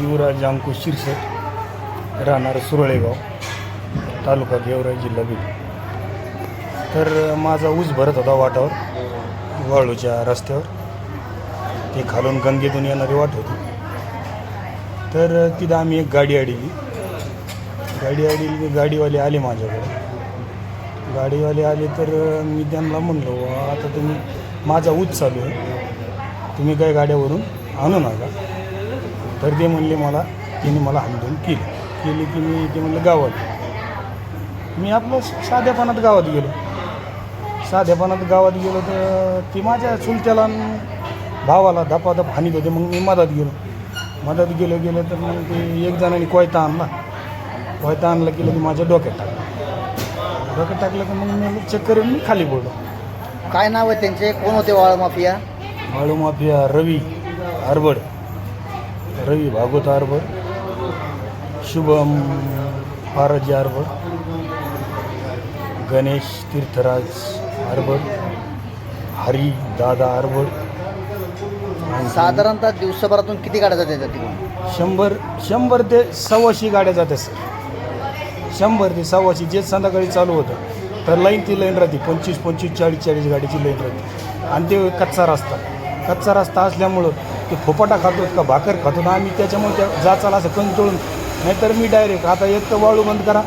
युवराज अंकुश शिरसट राहणार सुरळेगाव तालुका गेवराई जिल्हा बीड. तर माझा ऊस भरत होता वाटावर वाळूच्या रस्त्यावर. ते खालून गंगेतून येणारी वाट होती. तर तिथं आम्ही एक गाडी अडीली गाडी अडीली गाडीवाले आले माझ्याकडे. गाडीवाले आले तर मी त्यांना म्हणलो "वा, आता तुम्ही माझा ऊस चालू आहे. तुम्ही काय गाड्यावरून आणू नका. तर ते म्हणले मला तिने मला हाणधून केली. केली की मी ते म्हणलं गावात मी आपलं साध्यापणात गावात गेलो. साध्यापणात गावात गेलो तर ती माझ्या चुलत्याला भावाला धपाधप हानीत होते मग मी मधात गेलो. मधात गेलो गेलो तर मग ते एक जणांनी कोयता आणला. कोयता आणला की की माझ्या डोक्यात टाकला. डोक्यात टाकलं की मग मी चक्कर येऊन मी खाली पडलो काय नाव आहे त्यांचे? कोण होते वाळ माफिया? वाळू माफिया रवी आरबड रवी भागवत आरबड शुभम पारजी आरबड गणेश तीर्थराज आरबड हरी दादा आरबड आणि साधारणतः दिवसभरातून किती गाड्या जातात तिकडून? शंभर शंभर ते सव्वाशे गाड्या जातात सर. शंभर ते सव्वाशे जे संध्याकाळी चालू होतं तर लाईन ती लाईन राहते पंचवीस पंचवीस चाळीस चाळीस गाडीची लाईन राहते. आणि ते कच्चा रस्ता. कच्चा रस्ता असल्यामुळं ते फोपाटा खातो का भाकर खातो ना आम्ही त्याच्यामुळे त्या जाचाला असं कंटळून नाहीतर मी डायरेक्ट आता एक तर वाळू बंद करा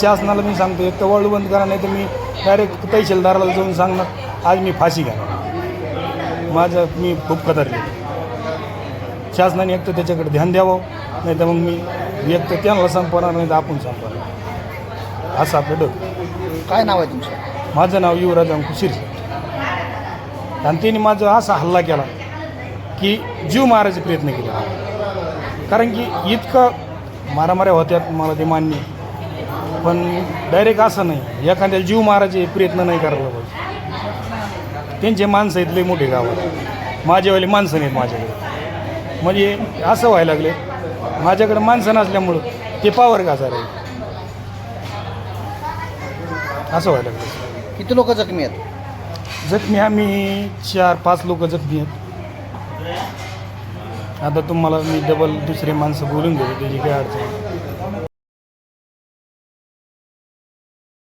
शासनाला मी सांगतो एक तर वाळू बंद करा नाही तर मी डायरेक्ट तहसीलदाराला जाऊन सांगणार आज मी फाशी घ्या माझं मी खूप कदरले शासनाने एक तर त्याच्याकडे ध्यान द्यावं नाही तर मग मी एक तर त्यांना संपवणार नाही तर आपण संपवणार. असं आपलं डोकं. काय नाव आहे तुमचं? माझं नाव युवराज अंकुश शिरसे आणि त्यांनी माझं असा हल्ला केला की जीव मारायचा प्रयत्न केला. कारण की इतकं मारामाऱ्या होत्यात मला ते मान्य. आहे. पण डायरेक्ट असं नाही. एखाद्याला जीव मारायचे प्रयत्न नाही करायला पाहिजे. त्यांचे माणसं आहेत लई मोठे गावात. माझेवाले माणसं नाहीत माझ्याकडे. म्हणजे असं व्हायला लागले. माझ्याकडे माणसं नसल्यामुळं ते पावर गाजार आहे असं व्हायला लागलं. किती लोक जखमी आहेत? जखमी आम्ही चार पाच लोक जखमी आहेत. आता तुम्हाला मी डबल दुसरे माणसं बोलून घेतो त्याची काय अडचण नाही.